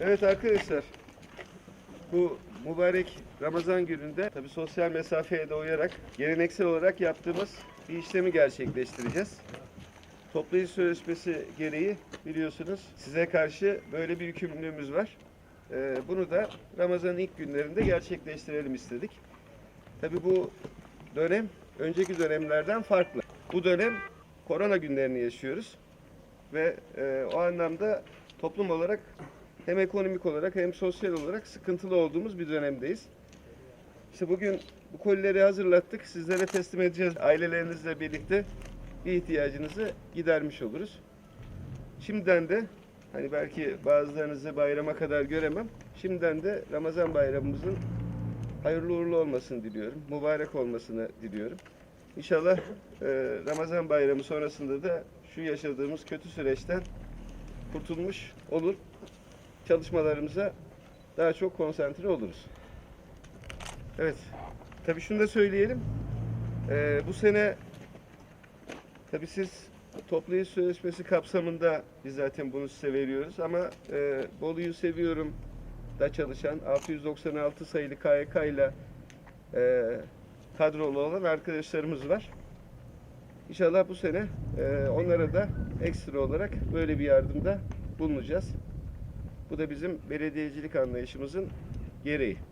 Evet arkadaşlar, bu mübarek Ramazan gününde tabi sosyal mesafeye de uyarak geleneksel olarak yaptığımız bir işlemi gerçekleştireceğiz. Toplayıcı sözleşmesi gereği biliyorsunuz size karşı böyle bir yükümlülüğümüz var. Ee, bunu da Ramazan'ın ilk günlerinde gerçekleştirelim istedik. Tabi bu dönem önceki dönemlerden farklı. Bu dönem korona günlerini yaşıyoruz ve e, o anlamda toplum olarak hem ekonomik olarak hem sosyal olarak sıkıntılı olduğumuz bir dönemdeyiz. İşte bugün bu kolileri hazırlattık. Sizlere teslim edeceğiz. Ailelerinizle birlikte bir ihtiyacınızı gidermiş oluruz. Şimdiden de hani belki bazılarınızı bayrama kadar göremem. Şimdiden de Ramazan bayramımızın hayırlı uğurlu olmasını diliyorum. Mübarek olmasını diliyorum. İnşallah e, Ramazan bayramı sonrasında da şu yaşadığımız kötü süreçten kurtulmuş olur. Çalışmalarımıza daha çok konsantre oluruz. Evet. Tabii şunu da söyleyelim. E, bu sene tabii siz toplayıcı sözleşmesi kapsamında biz zaten bunu size veriyoruz ama e, Bolu'yu seviyorum da çalışan 696 sayılı KYK ile e, kadrolu olan arkadaşlarımız var. İnşallah bu sene e, onlara da ekstra olarak böyle bir yardımda bulunacağız. Bu da bizim belediyecilik anlayışımızın gereği.